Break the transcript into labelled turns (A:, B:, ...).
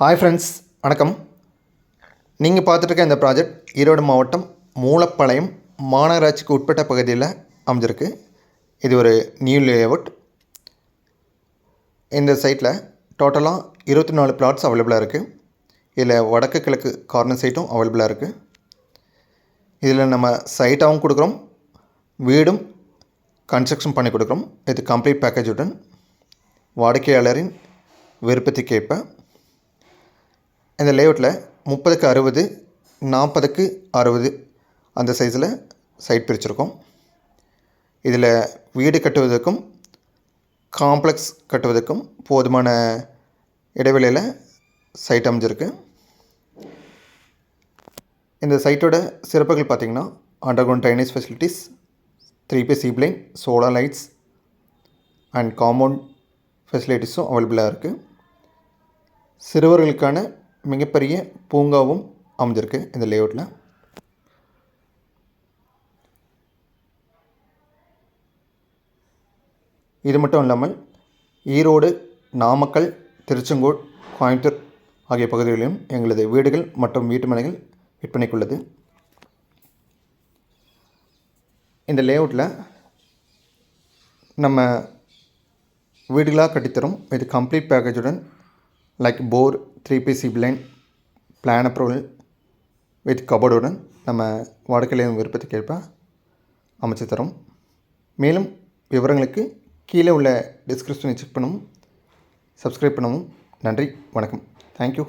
A: Hi friends வணக்கம். நீங்கள் பார்த்துட்ருக்க இந்த ப்ராஜெக்ட் ஈரோடு மாவட்டம் மூலப்பாளையம் மாநகராட்சிக்கு உட்பட்ட பகுதியில் அமைஞ்சிருக்கு. இது ஒரு நியூ லேஅவுட் இந்த சைட்டில் டோட்டலாக இருபத்தி நாலு பிளாட்ஸ் அவைலபிளாக இருக்குது இதில் வடக்கு கிழக்கு கார்னர் சைட்டும் அவைலபிளாக இருக்குது இதில் நம்ம சைட்டாகவும் கொடுக்குறோம். வீடும் கன்ஸ்ட்ரக்ஷன் பண்ணி கொடுக்குறோம். இது கம்ப்ளீட் பேக்கேஜுடன் வாடிக்கையாளரின் விருப்பத்துக்கேற்ப. இந்த லேஅவுட்டில் முப்பதுக்கு அறுபது நாற்பதுக்கு அறுபது அந்த சைஸில் சைட் பிரிச்சிருக்கோம். இதில் வீடு கட்டுவதற்கும் காம்ப்ளெக்ஸ் கட்டுவதற்கும் போதுமான இடைவெளியில் சைட் அமைஞ்சிருக்கு. இந்த சைட்டோட சிறப்புகள் பார்த்திங்கன்னா under ground drainage facilities three B சீப்ளைன் சோலார் லைட்ஸ் அண்ட் காம்பவுண்ட் ஃபெசிலிட்டிஸும் அவைலபிளாக இருக்குது சிறுவர்களுக்கான மிகப்பெரிய பூங்காவும் அமைஞ்சிருக்கு இந்த லேஅவுட்டில் இது மட்டும் இல்லாமல் ஈரோடு நாமக்கல் திருச்செங்கோடு கோயம்புத்தூர் ஆகிய பகுதிகளிலும் எங்களது வீடுகள் மற்றும் வீட்டு மனைகள் விற்பனைக்குள்ளது. இந்த லேஅவுட்டில் நம்ம வீடுகளாக கட்டித்தரும் இது complete பேக்கேஜுடன் like for three PC plain plan approval with கபோர்டுடன் நம்ம வாடிக்கையாளர் விருப்பத்துக்கேற்ப அமைச்சு தரும். மேலும் விவரங்களுக்கு கீழே உள்ள டிஸ்கிரிப்ஷனை செக் பண்ணவும் சப்ஸ்கிரைப் பண்ணவும் நன்றி வணக்கம். தேங்க்யூ